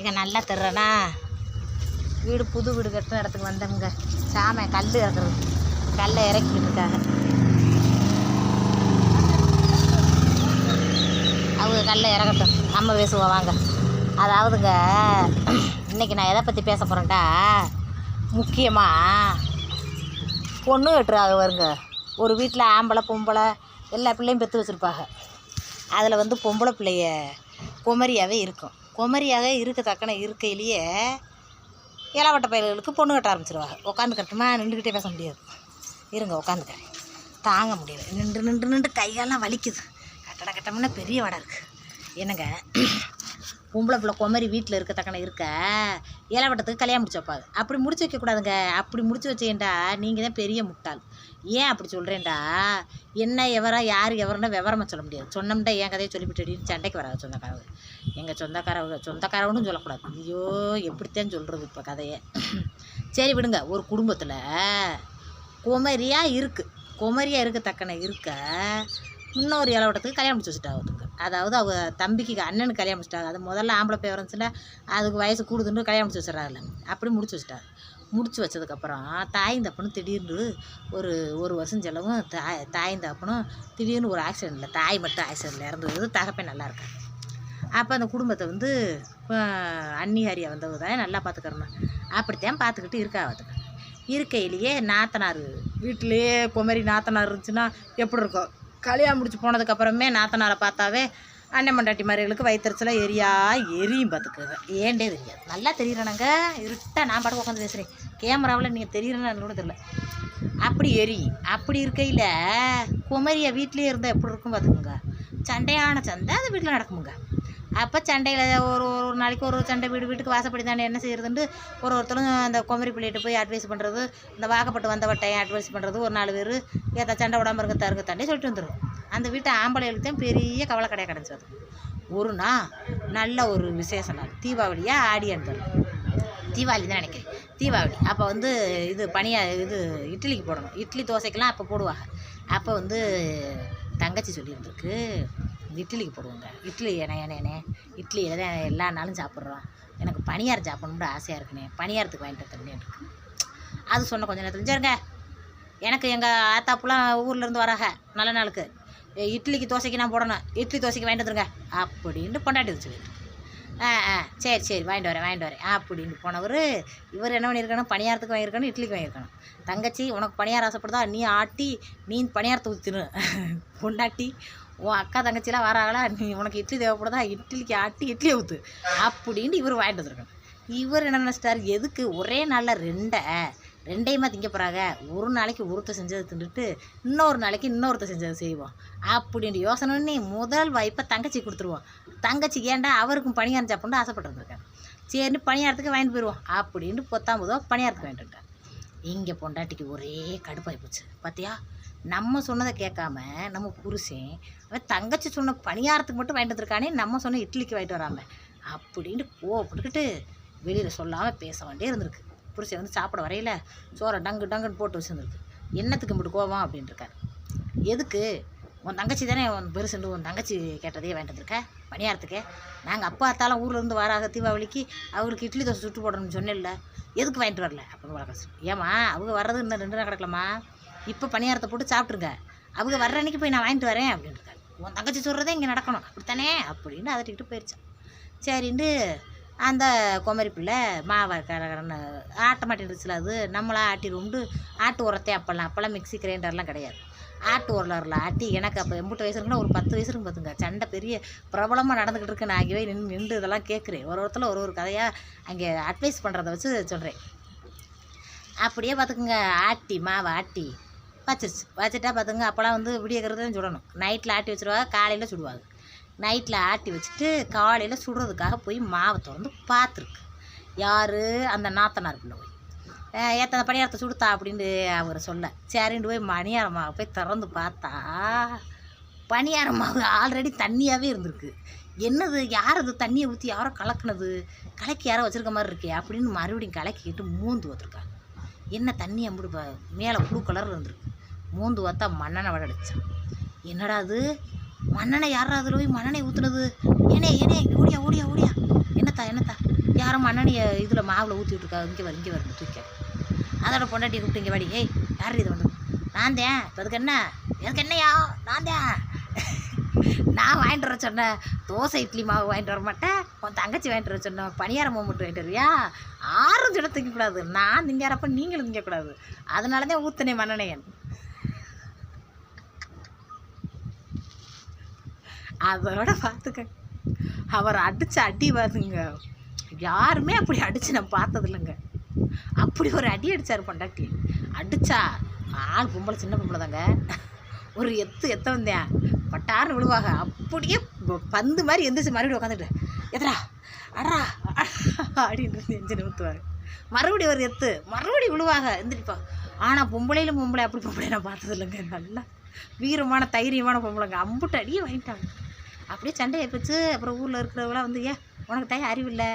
இங்கே நல்லா தர்றேனா? வீடு புது வீடு கட்டின இடத்துக்கு வந்தவங்க சாமை கல் இறக்குறது கல்லை இறக்கிட்டு இருக்காங்க அவங்க கல்லை இறக்கட்டும். நம்ம பேசுவோம் வாங்க. அதாவதுங்க இன்னைக்கு நான் எதை பற்றி பேச போகிறேன்டா முக்கியமாக பொண்ணு கட்டுறாங்க வருங்க ஒரு வீட்டில் ஆம்பளை பொம்பளை எல்லா பிள்ளையும் பெற்று வச்சுருப்பாங்க. அதில் வந்து பொம்பளை பிள்ளைய குமரியாகவே இருக்கும். குமரியாக இருக்க தக்கன இருக்கையிலேயே இளவட்ட பயல்களுக்கு பொண்ணு கட்ட ஆரம்பிச்சிருவாங்க. உட்காந்து கட்டுமா நின்றுக்கிட்டே பேச முடியாது. இருங்க உட்காந்துக்கிறேன் தாங்க முடியல. நின்று நின்று நின்று கையெல்லாம் வலிக்குது. கட்டட கட்டம்னா பெரிய வடை இருக்குது என்னங்க? பொம்பளை பிள்ளை குமரி வீட்டில் இருக்க தக்கன இருக்க ஏலவட்டத்துக்கு கல்யாணம் முடிச்சு வைப்பாது அப்படி முடிச்சு வைக்கக்கூடாதுங்க அப்படி முடிச்சு வச்சேன்டா நீங்கள் தான் பெரிய முட்டாள். ஏன் அப்படி சொல்கிறேன்டா என்ன எவரா யார் எவருன்னா விவரமாக சொல்ல முடியாது. சொன்னோம்டா என் கதையை சொல்லிவிட்டு சண்டைக்கு வராது சொந்தக்காரங்க எங்கள் சொந்தக்காரவங்க சொந்தக்காரவனும் சொல்லக்கூடாது. ஐயோ எப்படித்தான் சொல்கிறது இப்போ கதையை? சரி விடுங்க ஒரு குடும்பத்தில் குமரியாக இருக்குது குமரியாக இருக்க தக்கன இருக்க இன்னொரு இலவட்டத்துக்கு கல்யாணம் முடிச்சு வச்சுட்டா அதாவது அவங்க தம்பிக்கு அண்ணனுக்கு கல்யாணம் முடிச்சிட்டாங்க. அது முதல்ல ஆம்பளை பேர் இருந்துச்சுன்னா அதுக்கு வயசு கூடுதுன்னு கல்யாணம் முடிச்சு வச்சிடறாங்கல்ல. அப்படி முடிச்சு வச்சுட்டாங்க. முடிச்சு வச்சதுக்கப்புறம் தாய்ந்தப்பனும் திடீர்னு ஒரு ஒரு வருஷம் செலவும் தாய் தாய்ந்தப்பனும் திடீர்னு ஒரு ஆக்சிடெண்ட்டில் தாய் மட்டும் ஆக்சிடெண்ட்டில் இறந்தது. தகப்பன் நல்லா இருக்காங்க அப்போ அந்த குடும்பத்தை வந்து ஆஹ், அன்னிஹாரியா வந்தவங்க தான் நல்லா பார்த்துக்கறணும் அப்படித்தான் பார்த்துக்கிட்டு இருக்கா பார்த்துக்க இருக்கையிலேயே நாத்தனார் வீட்டிலேயே குமரி நாத்தனார் இருந்துச்சுன்னா எப்படி இருக்கும்? கல்யாணம் முடிச்சு போனதுக்கப்புறமே நாத்தனாரை பார்த்தாவே அண்ணன் மண்டாட்டி மாதிரிகளுக்கு வயிற்றுச்சலாக எரியா எரியும் பார்த்துக்குங்க ஏண்டே தெரியாது. நல்லா தெரியுறானுங்க. இருட்டா நான் பாட்டு உட்காந்து பேசுகிறேன் கேமராவில் நீங்கள் தெரியிறேன்னு கூட தெரியல. அப்படி எரி. அப்படி இருக்கையில் குமரியை வீட்லேயே இருந்தால் எப்படி இருக்கும் பார்த்துக்குங்க. சண்டையான சந்தை அது வீட்டில் நடக்குமுங்க. அப்போ சண்டையில் ஒரு ஒரு நாளைக்கு ஒரு ஒரு சண்டை வீடு வீட்டுக்கு வாசப்படி தானே என்ன செய்யறதுன்ட்டு ஒரு ஒருத்தரும் அந்த குமரி பிள்ளைகிட்ட போய் அட்வைஸ் பண்ணுறது இந்த வாக்கப்பட்டு வந்தவட்டையை அட்வைஸ் பண்ணுறது ஒரு நாலு பேர் ஏதா சண்டை விடாமல் இருக்க தருங்க தண்டே சொல்லிட்டு வந்துடும் அந்த வீட்டை ஆம்பளைகளுக்கு தான் பெரிய கவலை கடையாக கிடச்சது அது. ஒரு நாள் நல்ல ஒரு விசேஷ நாள். தீபாவளியாக ஆடி தெரியல தீபாவளி தான் நினைக்கிறேன். தீபாவளி. அப்போ வந்து இது பனியா இது இட்லிக்கு போடணும். இட்லி தோசைக்கெல்லாம் அப்போ போடுவாங்க. அப்போ வந்து தங்கச்சி சொல்லியிருந்துருக்கு இட்லிக்கு போடுவோங்க. இட்லி ஏனே ஏனே இட்லி தான் எல்லா நாளும் சாப்பிட்றோம். எனக்கு பணியாரம் சாப்பிடணும்னு ஆசையாக இருக்குண்ணே. பணியாரத்துக்கு வாங்கிட்டு தரேன் இருக்கு. அது சொன்ன கொஞ்சம் நேரத்தில் சரிங்க எனக்கு எங்கள் ஆத்தாப்புலாம் ஊர்லேருந்து வராங்க நல்ல நாளுக்கு. இட்லிக்கு தோசைக்கு நான் போடணும். இட்லி தோசைக்கு வாங்கிட்டு வந்துருங்க. அப்படின்ட்டு பொண்டாட்டி வச்சுக்கிட்டு ஆ ஆ சரி சரி வாங்கிட்டு வரேன் வாங்கிட்டு வரேன். அப்படின்னு போனவர் இவர் என்ன பண்ணியிருக்கணும் பணியாரத்துக்கு வாங்கியிருக்கணும் இட்லிக்கு வாங்கியிருக்கணும் தங்கச்சி உனக்கு பணியாரம் ஆசைப்படுதா? நீ ஆட்டி நீ பணியாரத்தை ஊற்றினு பொண்டாட்டி உன் அக்கா தங்கச்சிலாம் வராங்களா? நீ உனக்கு இட்லி தேவைப்படுதா? இட்லிக்கு ஆட்டி இட்லி ஊற்று அப்படின்ட்டு இவர் வாங்கிட்டு வந்திருக்கணும் இவர் என்ன நினச்சிட்டார்? எதுக்கு ஒரே நாளில் ரெண்டை ரெண்டையுமா திங்க போகிறாங்க ஒரு நாளைக்கு ஒருத்தர் செஞ்சதை தின்றுட்டு இன்னொரு நாளைக்கு இன்னொருத்தர் செஞ்சதை செய்வோம் அப்படின்ட்டு யோசனை பண்ணி முதல் வாய்ப்பை தங்கச்சி கொடுத்துருவோம் தங்கச்சி ஏன்டா அவருக்கும் பணியாரம் சாப்பிட்ணும் ஆசைப்பட்டுருக்காரு சரின்னு பணியாரத்துக்கு வாங்கிட்டு போயிடுவோம் அப்படின்ட்டு பொத்தாம் பொதுவாக பணியாரத்துக்கு வாங்கிட்டு வந்துட்டார். இங்கே பொண்டாட்டிக்கு ஒரே கடுப்பாகி போச்சு. பார்த்தியா நம்ம சொன்னதை கேட்காம நம்ம புருஷன் அவன் தங்கச்சி சொன்ன பணியாரத்துக்கு மட்டும் வாங்கிட்டு வந்திருக்கானே நம்ம சொன்ன இட்லிக்கு வாங்கிட்டு வராமல் அப்படின்ட்டு கோவப்பட்டுக்கிட்டு வெளியில் சொல்லாமல் பேச வேண்டியே இருந்திருக்கு. புருஷன் வந்து சாப்பிட வரையில சோறை டங்கு டங்குன்னு போட்டு வச்சுருந்துருக்கு. என்னத்துக்கு இப்படி கோவம் அப்படின்ட்டு இருக்காரு எதுக்கு? உன் தங்கச்சி தானே உன் பெருசுண்டு உன் தங்கச்சி கேட்டதே வாங்கிட்டு வந்திருக்க? பணியாரத்துக்கு? நாங்கள் அப்பா அத்தாலாம் ஊர்லேருந்து வராக தீபாவளிக்கு அவங்களுக்கு இட்லி தோசை சுட்டு போடணும்னு சொன்னேன்ல. எதுக்கு வாங்கிட்டு வரல? அப்படின்னு வளர்க்க ஏம்மா அவங்க வர்றது இன்னும் ரெண்டு நாள் கிடக்கலாமா இப்போ பணியாரத்தை போட்டு சாப்பிட்ருங்க அவங்க வர்ற அன்னைக்கு போய் நான் வாங்கிட்டு வரேன் அப்படின்ட்டு உன் தங்கச்சி சொல்கிறதே இங்கே நடக்கணும். அப்படித்தானே? அப்படின்னு அதட்டிக்கிட்டு போயிடுச்சான் சரின்ட்டு அந்த குமரி பிள்ளை மாவை கரகரன்னு ஆட்ட மாட்டேன்டுச்சுல அது நம்மளா ஆட்டிடுவோம்ட்டு ஆட்டு உரத்தை அப்போல்லாம் அப்போல்லாம் மிக்ஸி கிரைண்டர்லாம் கிடையாது. ஆட்டு உரலரில் ஆட்டி எனக்கு அப்போ எண்பது வயசு இருக்குன்னா ஒரு பத்து வயசு இருக்கும் பார்த்துங்க சண்டை பெரிய பிரபலமாக நடந்துக்கிட்டு இருக்கு. நான் ஆகியவே நின்று நின்று இதெல்லாம் கேட்குறேன் ஒரு ஒருத்தர் ஒரு ஒரு கதையாக அங்கே அட்வைஸ் பண்ணுறத வச்சு சொல்கிறேன் அப்படியே பார்த்துக்குங்க ஆட்டி மாவை ஆட்டி. வச்சிருச்சு வச்சுட்டா பார்த்துங்க அப்போலாம் வந்து விடியக்கிறது தான் சுடணும். நைட்டில் ஆட்டி வச்சுருவாங்க காலையில் சுடுவாங்க நைட்டில் ஆட்டி வச்சுட்டு காலையில் சுடுறதுக்காக போய் மாவை திறந்து பார்த்துருக்கு. யார்? அந்த நாத்தனார் பிள்ளை போய். ஏற்ற பணியாரத்தை சுடுத்தா? அப்படின்ட்டு அவர் சொல்ல. சரின்ட்டு போய் மணியார மாவை போய் திறந்து பார்த்தா பணியார மாவு ஆல்ரெடி தண்ணியாகவே இருந்திருக்கு. என்னது? யார் அது? தண்ணியை ஊற்றி யாரோ கலக்குனது? கலக்கி யாரோ வச்சுருக்க மாதிரி இருக்கே அப்படின்னு மறுபடியும் கலக்கிக்கிட்டு மூந்து வந்திருக்காங்க என்ன தண்ணி அம்பிடு மேலே ப்ளூ கலரில் இருந்திருக்கு. மூந்து பார்த்தா மண்ணெண்ணை வடடிச்சான் என்னடா அது? மண்ணெண்ணை யாரா அதில் போய் மண்ணெண்ணை ஊற்றுனது ஏனே ஏனே ஓடியா ஓடியா ஓடியா. என்னத்தா என்னத்தா? யாரும் மண்ணனையை இதில் மாவில் ஊற்றி விட்ருக்கா இங்கே வர இங்கே வரணும் தூக்க அதோட பொண்டாட்டி கூப்பிட்டு இங்கே வாடி. ஏய் யார் இது வந்து நான் தான். இப்போ அதுக்கு என்ன? எனக்கு என்னையா நான் தான். நான் வாங்கிட்டு வர சொன்னேன் தோசை இட்லி மாவு வாங்கிட்டு வர மாட்டேன். உன் தங்கச்சி வாங்கிட்டு வர சொன்னேன் பணியாரம் மாவு மட்டும் வாங்கிட்டு வருவியா ஆறும் சொல்ல திங்கக்கூடாது நான் திங்கிறப்ப நீங்களும் திங்கக்கூடாது அதனால தான் ஊத்தனை மன்னனையன். அதோட பார்த்துக்க அவர் அடித்த அடி வருதுங்க யாருமே அப்படி அடிச்சு நான் பார்த்தது இல்லைங்க அப்படி ஒரு அடி அடித்தார் பொண்டாட்டி. அடிச்சா ஆள் பொம்பளை சின்ன பொம்பளை தாங்க ஒரு எத்து எத்த வந்தேன். பட்டார்னு விழுவாங்க. அப்படியே பந்து மாதிரி எந்திரிச்சு மறுபடியும் உட்காந்துட்டு எதுரா அடா அப்படின்னு எஞ்சின் ஊற்றுவாங்க மறுபடியும் ஒரு எத்து மறுபடியும் விழுவாங்க. எந்திரிப்பா ஆனால் பொம்பளையிலும் பொம்பளை அப்படி பொம்பளை நான் பார்த்தது இல்லைங்க. நல்லா வீரமான தைரியமான பொம்பளைங்க. அம்புட்டு அடியே வாங்கிட்டாங்க. அப்படியே சண்டையை வச்சு அப்புறம் ஊரில் இருக்கிறவங்களாம் வந்து ஏன் உனக்கு தாய் அறிவில்லை?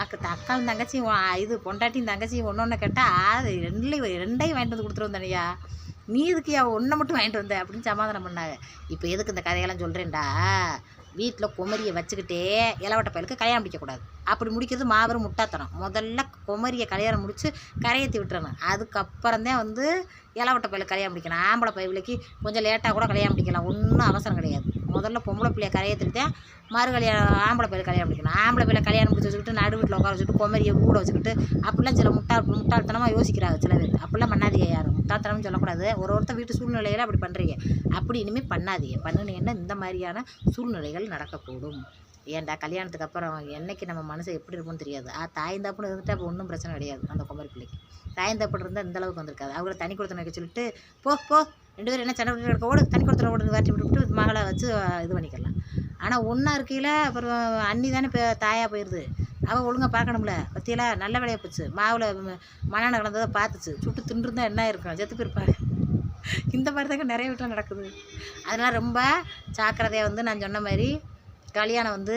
அக்கு தக்காளும் தங்கச்சியும் இது பொண்டாட்டியும் தங்கச்சியும் ஒன்று ஒன்று கேட்டால் அது ரெண்டுலையும் ரெண்டையும் வாங்கிட்டு வந்து கொடுத்துருவோம் தானையா நீ இதுக்கு அவள் ஒன்றை மட்டும் வாங்கிட்டு வந்த? அப்படின்னு சமாதானம் பண்ணாங்க. இப்போ எதுக்கு இந்த கதையெல்லாம் சொல்கிறேன்டா வீட்டில் குமரியை வச்சுக்கிட்டே இளவட்ட பயலுக்கு கல்யாணம் முடிக்கக்கூடாது. அப்படி முடிக்கிறது மாபெரும் முட்டாத்தனம் முதல்ல குமரியை கல்யாணம் முடித்து கரையேற்றி விட்டுறணும். அதுக்கப்புறம் தான் வந்து இளவட்ட பயில கல்யாணம் முடிக்கணும். ஆம்பளை பயலுக்கு கொஞ்சம் லேட்டாக கூட கல்யாணம் முடிக்கலாம். ஒன்றும் அவசரம் கிடையாது. முதல்ல பொம்பளை பிள்ளைய கரையேற்றிட்டு தான் மறு கல்யாணம் ஆம்பளை பிள்ளை கல்யாணம் முடிக்கணும். ஆம்பளை பிள்ளை கல்யாணம் முடிச்சு வச்சுக்கிட்டு நடு வீட்டில் உட்கார வச்சுட்டு குமரியை கூட வச்சுக்கிட்டு அப்படிலாம் சில முட்டாள் முட்டாள்தனமாக யோசிக்கிறாங்க சில பேர். அப்படிலாம் பண்ணாதீங்க யாரும். முட்டாள்தனம்னு சொல்லக்கூடாது. ஒரு ஒருத்தர் வீட்டு சூழ்நிலையில் அப்படி பண்ணுறீங்க அப்படி இனிமேல் பண்ணாதீங்க. பண்ணுனீங்கன்னா இந்த மாதிரியான சூழ்நிலைகள் நடக்கக்கூடும். ஏன்டா கல்யாணத்துக்கு அப்புறம் என்னைக்கு நம்ம மனசு எப்படி இருக்கும்னு தெரியாது. ஆ தாய்ந்தாப்புன்னு இருந்துட்டு அப்போ ஒன்றும் பிரச்சனை கிடையாது அந்த குமரி பிள்ளைக்கு. தாய்ந்தாப்பட்டு இருந்தால் இந்த அளவுக்கு வந்திருக்காது. அவங்கள தனி கொடுத்து வைக்க சொல்லிட்டு போ போ ரெண்டு பேரும் என்ன சண்டை கிடக்க ஓடு தனி கொடுத்துட ஓடு வாட்டி விட்டுவிட்டு மகளை வச்சு இது பண்ணிக்கலாம். ஆனால் ஒன்றா இருக்கையில் அப்புறம் அண்ணி தானே இப்போ தாயாக போயிடுது அவள் ஒழுங்காக பார்க்கணும்ல. பற்றியெல்லாம் நல்ல வேலையாக போச்சு. மாவில் மணான கலந்ததை பார்த்துச்சு. சுட்டு தின்றுருந்தா என்ன இருக்கும்? செத்து போயிருப்பாரு இந்த மாதிரி தாங்க நிறைய வீட்டில் நடக்குது. அதனால் ரொம்ப ஜாக்கிரதையாக வந்து நான் சொன்ன மாதிரி கல்யாணம் வந்து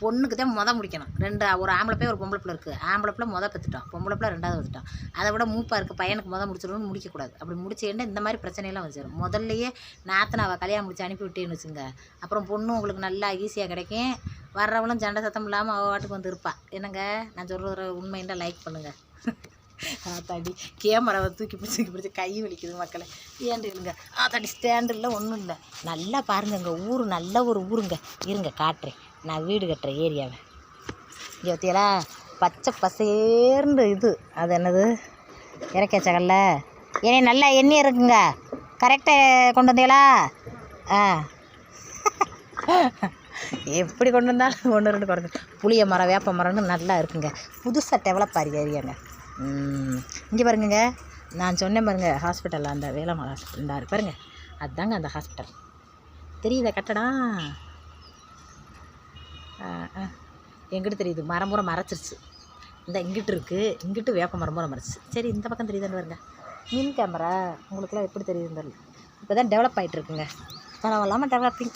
பொண்ணுக்கு தான் மொதல் முடிக்கணும். ரெண்டு ஒரு ஆம்பளை பிள்ளை ஒரு பொம்பளை பிள்ளை இருக்குது ஆம்பளை பிள்ளை முத பெற்றுட்டோம் பொம்பளை பிள்ளை ரெண்டாவது வந்துட்டோம் அதை விட மூப்பாக இருக்குது பையனுக்கு மொதல் முடிச்சிடணும்னு முடிக்கக்கூடாது. அப்படி முடிச்சேன்னா இந்த மாதிரி பிரச்சனையெல்லாம் வச்சிடும் முதல்லையே நாத்தனாவை கல்யாணம் முடிச்சு அனுப்பி விட்டேன்னு வச்சுங்க. அப்புறம் பொண்ணு உங்களுக்கு நல்லா ஈஸியாக கிடைக்கும். வர்றவளும் சண்டை சத்தம் இல்லாமல் அவள் வாட்டுக்கு வந்து இருப்பாள் என்னங்க? நான் சொல்கிற உண்மைன்னா லைக் பண்ணுங்கள் ஆத்தாடி கேமராவை தூக்கி பிடிச்சி தூக்கி பிடிச்சி கை வலிக்குது மக்களை. ஏன் இருங்க? ஆத்தாடி ஸ்டாண்டு இல்லை ஒன்றும் இல்லை. நல்லா பாருங்கங்க ஊர் நல்ல ஒரு ஊருங்க. இருங்க காட்டுறேன். நான் வீடு கட்டுற ஏரியாவை. இங்கே பச்சை பசேர்ந்து இது. அது என்னது? இறக்கியாச்சகல்ல ஏனே நல்லா எண்ணெய் இருக்குங்க. கரெக்டாக கொண்டு வந்தீங்களா? ஆ. எப்படி கொண்டு வந்தாலும் ஒன்று ரெண்டு குறைஞ்சி. புளிய மரம் வேப்ப மரம்னு நல்லா இருக்குங்க. புதுசாக டெவலப் ஆகி ஏரியாங்க. இங்கே பாருங்கங்க. நான் சொன்னேன் பாருங்க ஹாஸ்பிட்டலில் அந்த வேளாண் ஹாஸ்பிட்டல் தான் பாருங்க அதுதாங்க அந்த ஹாஸ்பிட்டல் தெரியுதா கட்டடம் எங்கிட்டு தெரியுது மரம் மறைச்சிருச்சு. இந்த இங்கிட்டு இருக்குது இங்கிட்டு வேப்ப மரம் மறைச்சு. சரி இந்த பக்கம் தெரியுதுன்னு பாருங்க. மின் கேமரா உங்களுக்குலாம் எப்படி தெரியுதுன்னு தெரியல. இப்போ தான் டெவலப் ஆகிட்டு இருக்குங்க. பரவாயில்லாமல் டெவலப்பிங்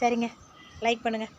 சரிங்க லைக் பண்ணுங்கள்